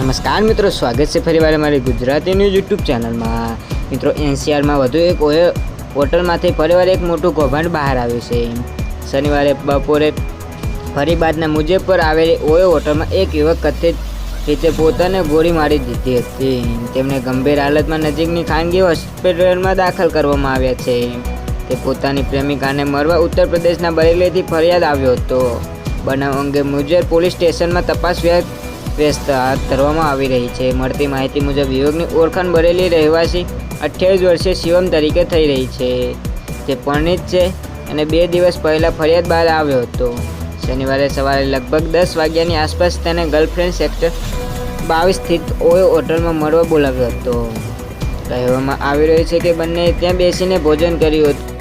નમસ્કાર મિત્રો, સ્વાગત છે ફરીવાર અમારી ગુજરાતી ન્યૂઝ યુટ્યુબ ચેનલમાં. મિત્રો, એનસીઆરમાં વધુ એક હોટલમાંથી ફરીવાર એક મોટું કૌભાંડ બહાર આવ્યું છે. શનિવારે બપોરે ફરીબાદના મુજબ પર આવેલી ઓયો હોટલમાં એક યુવક કથિત રીતે પોતાને ગોળી મારી દીધી હતી. તેમને ગંભીર હાલતમાં નજીકની ખાનગી હોસ્પિટલમાં દાખલ કરવામાં આવ્યા છે. તે પોતાની પ્રેમિકાને મળવા ઉત્તર પ્રદેશના બરેલીથી ફરિયાદ આવ્યો હતો. બનાવ અંગે મુજબ પોલીસ સ્ટેશનમાં તપાસ વ્ય- વ્યસ્ત હાથ ધરવામાં આવી રહી છે. મળતી માહિતી મુજબ યુવકની ઓળખાણ બરેલી રહેવાસી અઠ્યાવીસ વર્ષે શિવમ તરીકે થઈ રહી છે તે પરણિત છે અને બે દિવસ પહેલાં ફરિયાદ બહાર આવ્યો હતો. શનિવારે સવારે લગભગ દસ વાગ્યાની આસપાસ તેને ગર્લફ્રેન્ડ સેક્ટર બાવીસ સ્થિત ઓયો હોટલમાં મળવા બોલાવ્યો હતો. કહેવામાં આવી રહ્યું છે કે બંને ત્યાં બેસીને ભોજન કર્યું હતું.